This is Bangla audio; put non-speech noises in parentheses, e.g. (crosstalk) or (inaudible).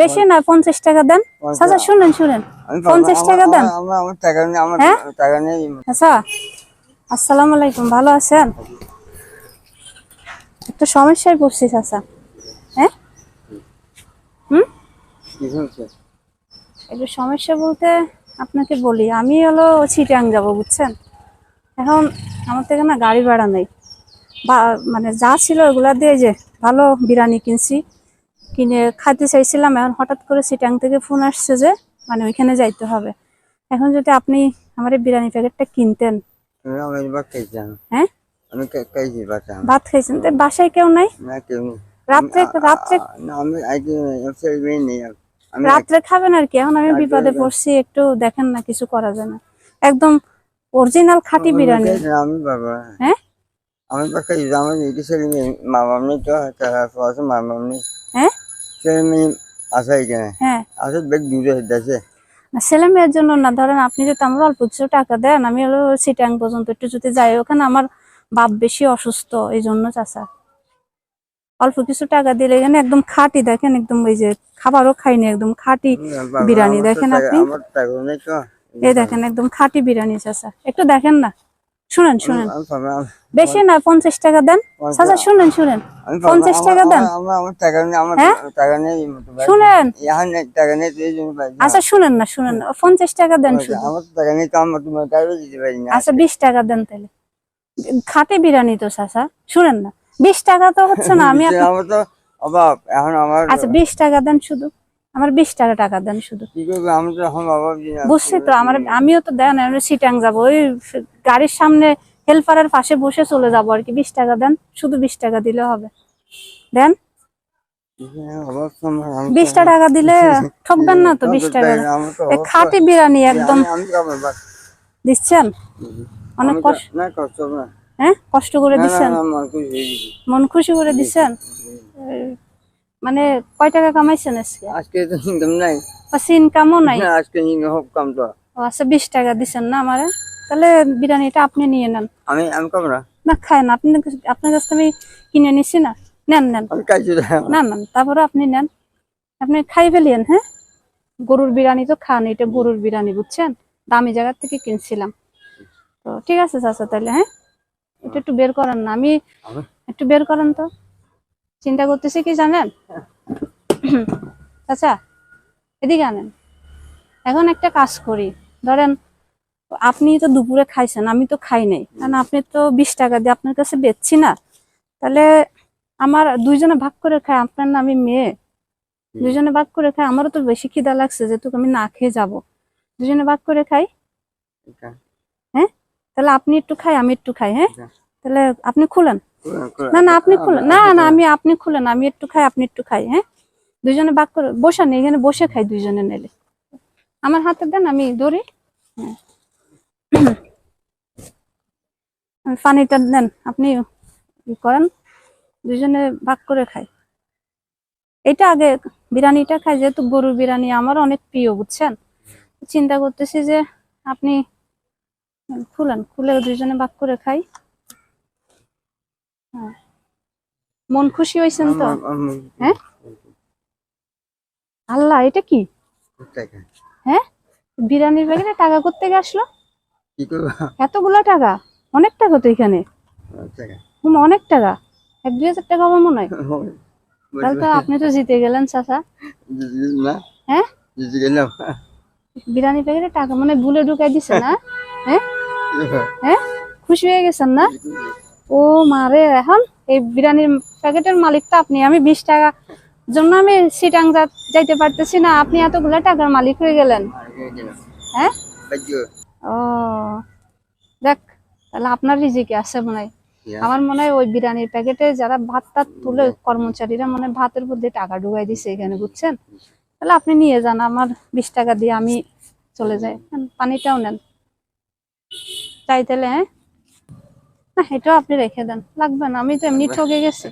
বেশি না পঞ্চাশ টাকা দেন। চাচা শুনেন শুনেন। পঞ্চাশ টাকা দেন। আমার হ্যাঁ? আচ্ছা আসসালামু আলাইকুম ভালো আছেন? একটু সমস্যায় পড়ছি চাচা। হ্যাঁ? হুম? একটু সমস্যা বলতে আপনাকে বলি আমি হলো চিটাং যাব বুঝছেন? এখন আমার থেকে না গাড়ি ভাড়া নেই। বা মানে যা ছিল ওগুলা দিয়ে যে ভালো বিরিয়ানি কিনছি। কিনে খাইতে চাইছিলাম এখন হঠাৎ করে সিটাং থেকে ফোন আসছে যে মানে ওইখানে যাইতে হবে। এখন যদি আপনি আমার বিরিয়ানি প্যাকেটটা কিনতেন। হ্যাঁ ভাত খাইছেন? তো বাসায় কেউ নাই? রাত্রে রাত্রে রাত্রে খাবেন আর কি। এখন আমি বিপদে পড়ছি একটু দেখেন না কিছু করা যায় না। একদম অরিজিনাল খাঁটি বিরিয়ানি। আমি বাবা। হ্যাঁ? আমি বাদ আমার ছেলে মা বাবা তো তারা আছে ছেলে আছে এখানে। হ্যাঁ। আছে বেগ দূরে আছে ছেলে মেয়ের জন্য না ধরেন আপনি যদি আমার অল্প কিছু টাকা দেন আমি হলো সিটাং পর্যন্ত একটু যদি যাই ওখানে আমার বাপ বেশি অসুস্থ এই জন্য চাচা। অল্প কিছু টাকা দিলে এখানে একদম খাঁটি দেখেন একদম ওই যে খাবারও খাইনি একদম খাঁটি বিরিয়ানি দেখেন আপনি? এই দেখেন একদম খাঁটি বিরিয়ানি চাচা। একটু দেখেন না। শুনেন শুনেন। বেশি না পঞ্চাশ টাকা দেন। চাচা শুনেন শুনেন। পঞ্চাশ টাকা দেন। হ্যাঁ? শুনেন। আচ্ছা শুনেন না শুনেন পঞ্চাশ টাকা দেন আচ্ছা বিশ টাকা দেন তাহলে। খাঁটি বিরিয়ানি তো চাচা। শুনেন না। বিশ টাকা তো হচ্ছে না আমি (laughs) আচ্ছা বিশ টাকা দেন শুধু। আমার বিশ টাকা টাকা দেন শুধু। বুঝছি তো আমার আমিও তো দেন আমি সিটাং যাব। ওই গাড়ির সামনে হেল্পারের পাশে বসে চলে যাব আর কি। বিশ টাকা দেন শুধু বিশ টাকা দিলে হবে। দেন। তো- বিশটা টাকা দিলে (laughs) ঠকবেন না তো বিশ টাকা। অভাব বিরিয়ানি একদম। দিচ্ছেন? অনেক কষ্ট হ্যাঁ কষ্ট করে দিচ্ছেন? হয়ে। মন খুশি করে দিচ্ছেন? মানে কয় টাকা কামাইছেন আজকে? আজকে তো ইনকাম নাই। আচ্ছা ইনকামও নাই? না, আজকে ইনকাম কম তো। আচ্ছা বিশ টাকা দিচ্ছেন না আমারে। তাহলে বিরিয়ানিটা আপনি নিয়ে নেন। আমি আমি খাব না। না খায় না। আপনি আপনার কাছ থেকে আমি কিনে নিছি না। নেন নেন। না না তারপরে আপনি নেন। আপনি খাই ফেলিয়েন হ্যাঁ? গরুর বিরিয়ানি তো খান এটা গরুর বিরিয়ানি বুঝছেন? দামি জায়গার থেকে কিনছিলাম। তো ঠিক আছে চাচা তাহলে হ্যাঁ? এটা একটু বের করেন না। আমি- একটু বের করেন তো। চিন্তা করতেছি কি জানেন? আচ্ছা এদিকে আনেন। এখন একটা কাজ করি। ধরেন আপনি তো দুপুরে খাইছেন আমি তো খাই নাই। কারণ আপনি তো বিশ টাকা দিয়ে আপনার কাছে বেচছি না। তাহলে আমার দুইজনে ভাগ করে খাই আপনার না আমি মেয়ে। দুজনে ভাগ করে খাই আমারও তো বেশি খিদা লাগছে যেহেতু আমি না খেয়ে যাব। দুজনে ভাগ করে খাই? হ্যাঁ? তাহলে আপনি একটু খাই আমি একটু খাই হ্যাঁ। তাহলে আপনি খুলেন। না না আপনি খুলেন। না না আমি আপনি খুলেন আমি একটু খাই আপনি একটু খাই হ্যাঁ? দুজনে ভাগ করে বসে নেই এখানে বসে খাই দুইজনে নেলে আমার হাতে দেন আমি ধরি হ্যাঁ। পানিটা দেন আপনি করেন দুজনে ভাগ করে খাই। এটা আগে বিরিয়ানিটা খাই যেহেতু গরুর বিরিয়ানি আমার অনেক প্রিয় বুঝছেন? চিন্তা করতেছি যে আপনি খুলেন খুলে দুজনে ভাগ করে খাই। মন খুশি হয়েছেন তো? হ্যাঁ? আল্লাহ এটা কি? হ্যাঁ? বিরিয়ানির প্যাকেটে টাকা করতে আসলো? এতগুলা টাকা? অনেক টাকা তো এখানে। অনেক টাকা। এক দুই হাজার টাকা আমার মনে (laughs) হয়। তাহলে তো আপনি তো জিতে গেলেন চাচা। হ্যাঁ? জিতে গেলাম। বিরিয়ানি প্যাকেটে টাকা মানে ভুলে ঢুকাই দিছে না? হ্যাঁ? হ্যাঁ। খুশি হয়ে গেছেন না? ও মারে এখন এই বিরিয়ানির প্যাকেটের মালিক তো আপনি আমি বিশ টাকা জন্য আমি সিটাং যাইতে পারতেছি না আপনি এতগুলা টাকার মালিক হয়ে গেলেন। হ্যাঁ? ও দেখ তাহলে আপনার রিজিকে আছে মনে হয়। আমার মনে হয় ওই বিরিয়ানির প্যাকেটে যারা ভাত টাত তুলে কর্মচারীরা মনে ভাতের মধ্যে টাকা ঢুকাই দিছে এখানে বুঝছেন? তাহলে আপনি নিয়ে যান আমার বিশ টাকা দিয়ে আমি চলে যাই। পানিটাও নেন। চাই তাহলে হ্যাঁ? এটাও আপনি রেখে দেন। লাগবে না আমি তো এমনি ঠকে গেছি।